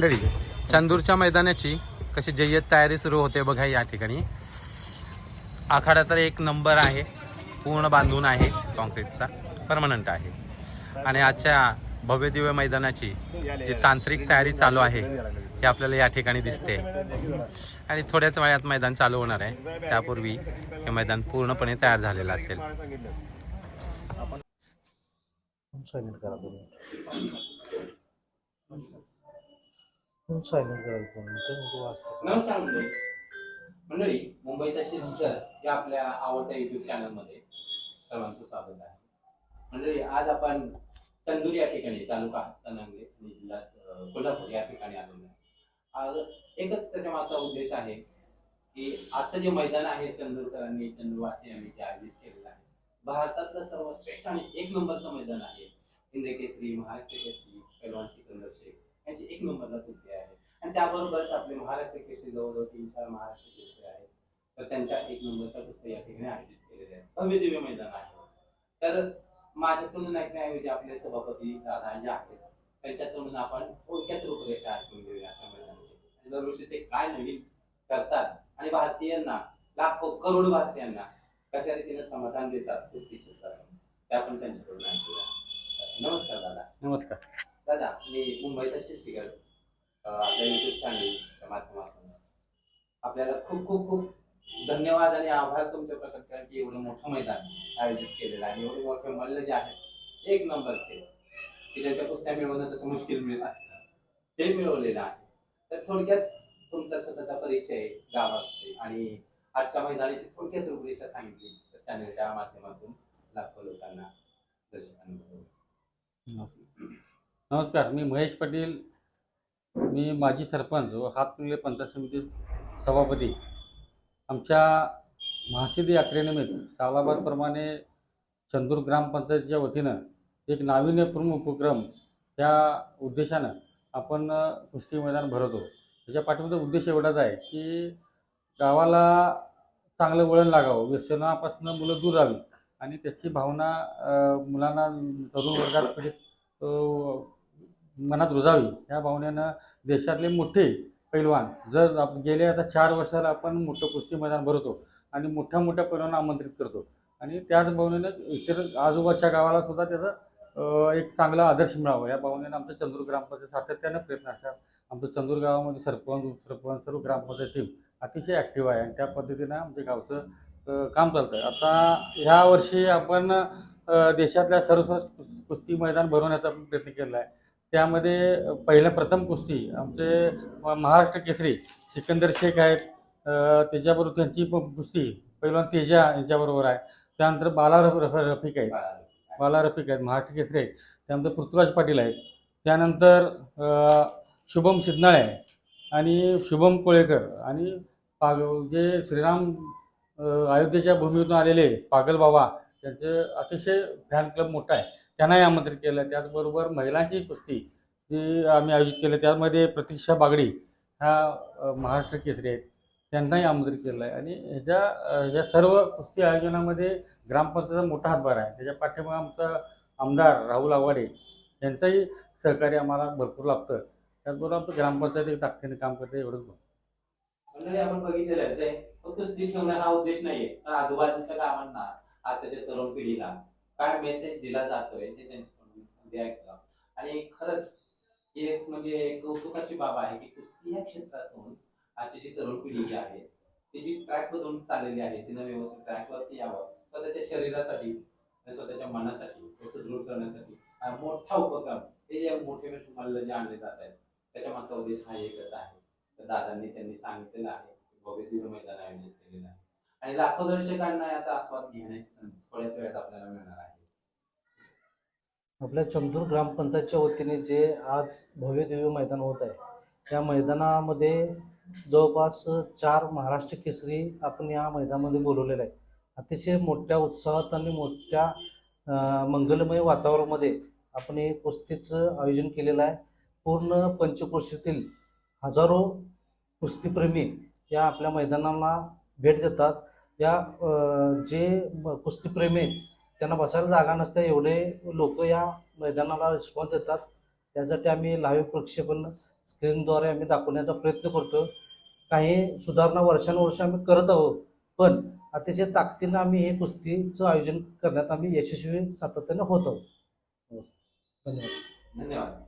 मंडळी चंदूरच्या मैदानाची कशी जय्यत तयारी सुरू होते बघा या ठिकाणी. आखाडा तर एक नंबर आहे. पूर्ण बांधून आहे कॉन्क्रीटचा परमनंट आहे. आणि आजच्या भव्य दिव्य मैदानाची जी तांत्रिक तयारी चालू आहे हे आपल्याला या ठिकाणी दिसते. आणि थोड्याच वेळात मैदान चालू होणार आहे. त्यापूर्वी हे मैदान पूर्णपणे तयार झालेलं असेल. करा सायलेंट करायचं मग ते नमस्कार मंडळी मंडळी मुंबईचा शिस्टर या आपल्या आवडत्या युट्यूब चॅनलमध्ये सर्वांचं स्वागत आहे. मंडळी आज आपण चंदूर या ठिकाणी तालुका तनांगे आणि जिल्हा कोल्हापूर या ठिकाणी आलेलो आहे. आज एकच त्याच्या मागचा उद्देश आहे की आजचं जे मैदान आहे चंदूरकरांनी चंदूरवासियांनी जे आयोजित केलेलं आहे. भारतातलं सर्वश्रेष्ठ आणि एक नंबरचं मैदान आहे. हिंद केसरी महाराष्ट्र केसरी पैलवान सिकंदर शेख. यांची एक नंबरला सुट्टी आहे. आणि त्याबरोबरच आपले महाराष्ट्र केसरी जवळजवळ तीन चार महाराष्ट्र केसरी आहेत. तर त्यांच्या एक नंबरच्या कुस्त्या या ठिकाणी आयोजित केलेल्या आहेत. भव्य दिव्य मैदान आहे. तर माझ्याकडून ऐकण्याऐवजी आपले सभापती दादा जे आहेत. त्यांच्याकडून आपण थोडक्यात रूपरेषा ऐकून घेऊया त्या मैदानाची. आणि दरवर्षी ते काय नवीन करतात आणि भारतीयांना लाखो करोड भारतीयांना कशा रीतीने समाधान देतात कुस्ती क्षेत्रात ते आपण त्यांच्याकडून ऐकूया. नमस्कार दादा. नमस्कार. दादा मी मुंबईचा फिगर आपल्या युट्यूब चॅनलच्या माध्यमातून. आपल्याला खूप खूप खूप धन्यवाद आणि आभार तुमच्या प्रकट करा की एवढं मोठं मैदान आयोजित केलेलं आहे. एवढे मोठे मल्ल जे आहेत एक नंबरचे की ज्यांच्या कुस्त्या मिळवणं तसं मुश्किल मिळत असतं ते मिळवलेलं आहे. तर थोडक्यात तुमचा स्वतःचा परिचय गावाचे आणि आजच्या मैदानाची थोडक्यात रूपरेषा सांगितली तर चॅनलच्या माध्यमातून लाखो लोकांना दर्शकांना नमस्कार मी महेश पाटील. मी माजी सरपंच व हातकणंगले पंचायत समिती सभापती. आमच्या महासिद्ध यात्रेनिमित्त सालाबादप्रमाणे चंदूर ग्रामपंचायतीच्या वतीनं एक नाविन्यपूर्ण उपक्रम त्या उद्देशानं आपण कुस्ती मैदान भरवतो. त्याच्या पाठीमागचा उद्देश एवढाच आहे की गावाला चांगलं वळण लागावं. व्यसनापासून मुलं दूर राहावी आणि त्याची भावना मुलांना तरुण वर्गात पिढीत मनात रुजावी. या भावनेनं देशातले मोठे पैलवान जर आप गेले आता चार वर्षाला आपण मोठं कुस्ती मैदान भरवतो आणि मोठ्या मोठ्या पैलवांना आमंत्रित करतो. आणि त्याच भावनेनं इतर आजोबाच्या गावाला सुद्धा त्याचा एक चांगला आदर्श मिळावा. या भावनेनं आमचं चंदूर ग्रामपंचायत सातत्यानं प्रयत्न असतात आमचं चंदूर गावामध्ये सरपंच उपसरपंच सर्व ग्रामपंचायत टीम अतिशय ॲक्टिव्ह आहे आणि त्या पद्धतीनं आमच्या गावचं काम चालतं आहे आता ह्या वर्षी आपण देशातल्या सर्वश्रेष्ठ कुस्ती मैदान भरवण्याचा प्रयत्न केला आहे त्यामध्ये अ, पहिलं प्रथम कुस्ती आमचे महाराष्ट्र केसरी सिकंदर शेख आहेत. त्याच्याबरोबर त्यांची कुस्ती पहिलवान तेजा यांच्याबरोबर आहे. त्यानंतर बाला रफ रफ- रफिक आहेत. बाला रफिक आहेत महाराष्ट्र केसरी आहेत. त्यानंतर पृथ्वीराज पाटील आहेत. त्यानंतर शुभम सिद्धनाळे आणि शुभम कोळेकर आणि पाग जे श्रीराम अयोध्येच्या भूमीतून आलेले पागल बाबा त्यांचं अतिशय फॅन क्लब मोठा आहे. त्यांनाही आमंत्रित केलं. त्याचबरोबर महिलांची कुस्ती जी आम्ही आयोजित केलं त्यामध्ये प्रतीक्षा बागडी ह्या महाराष्ट्र केसरी आहेत. त्यांनाही आमंत्रित केलं आहे. आणि ह्याच्या ह्या सर्व कुस्ती आयोजनामध्ये ग्रामपंचायतचा मोठा हातभार आहे. त्याच्या पाठीमागे आमचा आमदार राहुल आवाडे यांचंही सहकार्य आम्हाला भरपूर लाभतं त्याचबरोबर आमचं ग्रामपंचायत एक ताकदीने काम करते एवढंच बोलतो. मंडळी आपण बघितलेलं आहे. फक्त स्त्री ठेवणं हा उद्देश नाहीये. तर आजूबाजूच्या गावांना आताच्या तरुण पिढीला काय मेसेज दिला जातोय ते त्यांच्याकडून ऐकलं आणि खरंच ही एक म्हणजे कौतुकाची बाब आहे की कुस्ती या क्षेत्रातून आजची जी तरुण पिढी जी आहे ती जी ट्रॅक चाललेली आहे तिनं व्यवस्थित ट्रॅकवरती यावं. स्वतःच्या शरीरासाठी स्वतःच्या मनासाठी सुदृढ करण्यासाठी हा मोठा उपक्रम हे जे मोठे तुम्हाला मल्ल जे आणले जात आहेत त्याच्या मागचा उद्देश हा एकच आहे. तर दादांनी त्यांनी सांगितलेलं आहे भव्य दिव्य मैदान आयोजित केलेलं आहे. आणि लाखो दर्शकांना याचा आस्वाद घेण्याची संधी थोड्याच वेळात आपल्याला मिळणार आहे. आपल्या चंदूर ग्रामपंचायतच्या वतीने जे आज भव्य दिव्य मैदान होत आहे त्या मैदानामध्ये जवळपास चार महाराष्ट्र केसरी आपण या मैदानामध्ये बोलवलेलं आहे अतिशय मोठ्या उत्साहात आणि मोठ्या मंगलमय वातावरणामध्ये आपण हे कुस्तीचं आयोजन केलेलं आहे. पूर्ण पंचक्रोशीतील हजारो कुस्तीप्रेमी या आपल्या मैदानाला भेट देतात. या जे कुस्तीप्रेमी त्यांना बसायला जागा नसते एवढे लोक या मैदानाला रिस्पॉन्स देतात. त्यासाठी आम्ही लाईव्ह प्रक्षेपण स्क्रीनद्वारे आम्ही दाखवण्याचा प्रयत्न करतो काही सुधारणा वर्षानुवर्ष आम्ही करत आहोत पण अतिशय ताकदीनं आम्ही हे कुस्तीचं आयोजन करण्यात आम्ही यशस्वी सातत्याने होत आहोत. धन्यवाद. धन्यवाद.